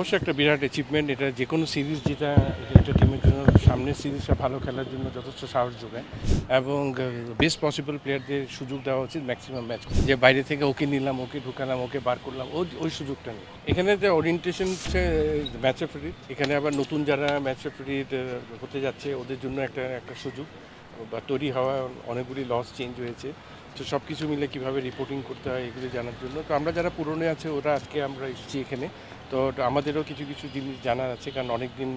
অবশ্যই একটা বিরাট অ্যাচিভমেন্ট এটা যে কোনো সিরিজ যেটা একটা টিমের জন্য, সামনের সিরিজটা ভালো খেলার জন্য যথেষ্ট সাহস যোগায়। এবং বেস্ট পসিবল প্লেয়ারদের সুযোগ দেওয়া উচিত ম্যাক্সিমাম ম্যাচ যে বাইরে থেকে ওকে নিলাম, ওকে ঢুকালাম, ওকে বার করলাম, ও ওই সুযোগটা নেই। এখানে যে ওরিয়েন্টেশন হচ্ছে ম্যাচ রেফারির এখানে আবার নতুন যারা ম্যাচ রেফারির হতে যাচ্ছে, ওদের জন্য একটা একটা সুযোগ। বা তৈরি হওয়া, অনেকগুলি লস চেঞ্জ হয়েছে। তো সব কিছু মিলে কীভাবে রিপোর্টিং করতে হয়, এগুলো জানার জন্য। তো আমরা যারা পুরনো আছে, ওরা আজকে আমরা এসেছি এখানে। তো আমাদেরও কিছু কিছু জিনিস জানার আছে, কারণ অনেক দিন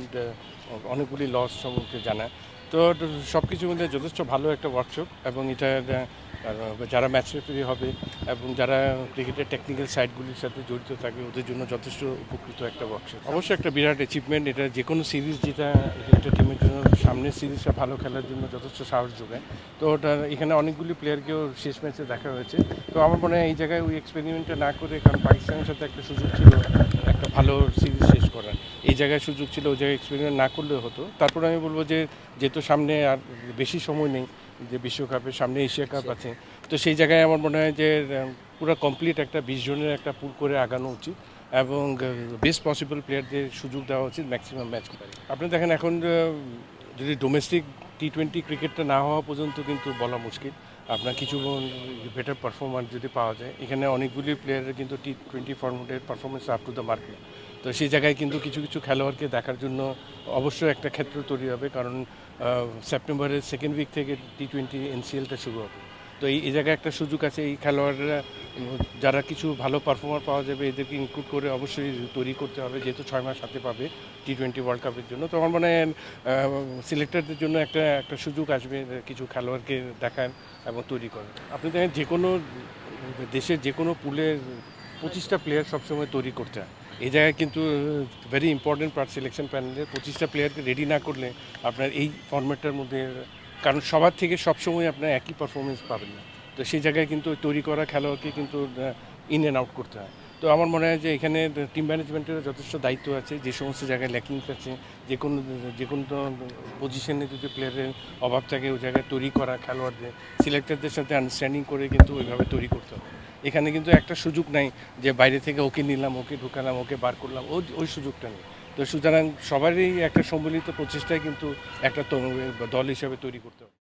অনেকগুলি লস সম্পর্কে জানা। তো সব কিছু মিলে যথেষ্ট ভালো একটা ওয়ার্কশপ এবং এটা যারা ম্যাচ রেফারি হবে এবং যারা ক্রিকেটের টেকনিক্যাল সাইডগুলির সাথে জড়িত থাকে, ওদের জন্য যথেষ্ট উপকৃত একটা ওয়ার্কশপ অবশ্যই একটা বিরাট অ্যাচিভমেন্ট এটা যে কোনো সিরিজ যেটা একটা টিমের জন্য, সামনের সিরিজটা ভালো খেলার জন্য যথেষ্ট সাহস যোগায়। তো ওটা, এখানে অনেকগুলি প্লেয়ারকেও শেষ ম্যাচে দেখা হয়েছে। তো আমার মনে হয় এই জায়গায় ওই এক্সপেরিমেন্টটা না করে, কারণ পাকিস্তানের সাথে একটা সুযোগ ছিল একটা ভালো সিরিজ শেষ করার। এই জায়গায় সুযোগ ছিল, ওই জায়গায় এক্সপেরিমেন্ট না করলেও হতো। তারপরে আমি বলব যে, যেহেতু সামনে আর বেশি সময় নেই, যে বিশ্বকাপের সামনে এশিয়া কাপ আছে, তো সেই জায়গায় আমার মনে হয় যে পুরো কমপ্লিট একটা বিশ জনের একটা পুল করে আগানো উচিত এবং বেস্ট পসিবল প্লেয়ারদের সুযোগ দেওয়া উচিত ম্যাক্সিমাম ম্যাচ আপনি দেখেন এখন যদি ডোমেস্টিক টি টোয়েন্টি ক্রিকেটটা না হওয়া পর্যন্ত কিন্তু বলা মুশকিল। আপনার কিছু বেটার পারফরমেন্স যদি পাওয়া যায়, এখানে অনেকগুলি প্লেয়ারের কিন্তু T twenty ফর্মেটের performance up to the market তো সেই জায়গায় কিন্তু কিছু কিছু খেলোয়াড়কে দেখার জন্য অবশ্যই একটা ক্ষেত্র তৈরি হবে, কারণ সেপ্টেম্বরের সেকেন্ড উইক থেকে টি টোয়েন্টি এনসিএলটা শুরু হবে। তো এই জায়গায় একটা সুযোগ আছে, এই খেলোয়াড়রা যারা কিছু ভালো পারফর্মার পাওয়া যাবে, এদেরকে ইনক্লুড করে অবশ্যই তৈরি করতে হবে, যেহেতু ছয় মাস হাতে পাবে টি টোয়েন্টি ওয়ার্ল্ড কাপের জন্য। তো আমার মনে হয় সিলেক্টরদের জন্য একটা একটা সুযোগ আসবে কিছু খেলোয়াড়কে দেখান এবং তৈরি করেন। আপনি দেখেন, যে কোনো দেশের যে কোনো পুলের পঁচিশটা প্লেয়ার সবসময় তৈরি করতে হয়। এই জায়গায় কিন্তু ভেরি ইম্পর্টেন্ট পার্ট সিলেকশন প্যানেলের পঁচিশটা প্লেয়ারকে রেডি না করলে আপনার এই ফর্ম্যাটটার মধ্যে কারণ সবার থেকে সবসময় আপনার একই পারফরমেন্স পাবেন না। তো সেই জায়গায় কিন্তু তৈরি করা খেলোয়াড়কে কিন্তু ইন অ্যান্ড আউট করতে হয়। তো আমার মনে হয় যে এখানে টিম ম্যানেজমেন্টের যথেষ্ট দায়িত্ব আছে। যে সমস্ত জায়গায় ল্যাকিংস আছে, যে কোনো যে কোনো পজিশনে যদি প্লেয়ারের অভাব থাকে, ওই জায়গায় তৈরি করা খেলোয়াড়দের সিলেক্টরদের সাথে আন্ডারস্ট্যান্ডিং করে কিন্তু ওইভাবে তৈরি করতে হবে। এখানে কিন্তু একটা সুযোগ নাই যে বাইরে থেকে ওকে নিলাম, ওকে ঢুকালাম, ওকে বার করলাম ওই সুযোগটা নেই। তো সুতরাং সবারই একটা সম্মিলিত প্রচেষ্টায় কিন্তু একটা তো- দল হিসাবে তৈরি করতে হবে।